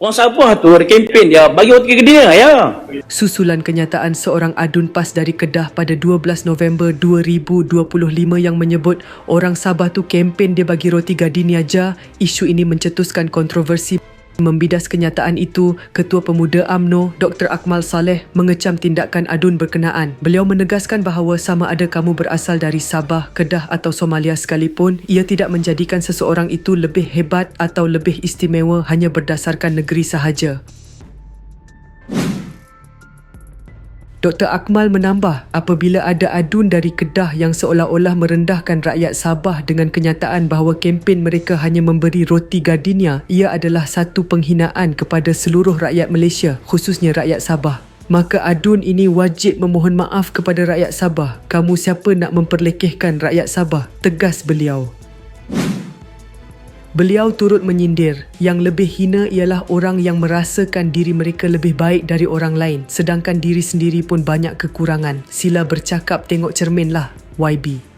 Orang Sabah tu ada kempen dia bagi roti ke dia ya. Susulan kenyataan seorang adun PAS dari Kedah pada 12 November 2025 yang menyebut orang Sabah tu kempen dia bagi roti gardenia aja, isu ini mencetuskan kontroversi Membidas kenyataan itu, Ketua Pemuda AMNO Dr. Akmal Saleh mengecam tindakan adun berkenaan. Beliau menegaskan bahawa sama ada kamu berasal dari Sabah, Kedah atau Somalia sekalipun, ia tidak menjadikan seseorang itu lebih hebat atau lebih istimewa hanya berdasarkan negeri sahaja. Dr. Akmal menambah apabila ada adun dari Kedah yang seolah-olah merendahkan rakyat Sabah dengan kenyataan bahawa kempen mereka hanya memberi roti gardenia, ia adalah satu penghinaan kepada seluruh rakyat Malaysia, khususnya rakyat Sabah. Maka adun ini wajib memohon maaf kepada rakyat Sabah. Kamu siapa nak memperlekehkan rakyat Sabah? Tegas beliau. Beliau turut menyindir, yang lebih hina ialah orang yang merasakan diri mereka lebih baik dari orang lain sedangkan diri sendiri pun banyak kekurangan. Sila bercakap tengok cermin lah, YB.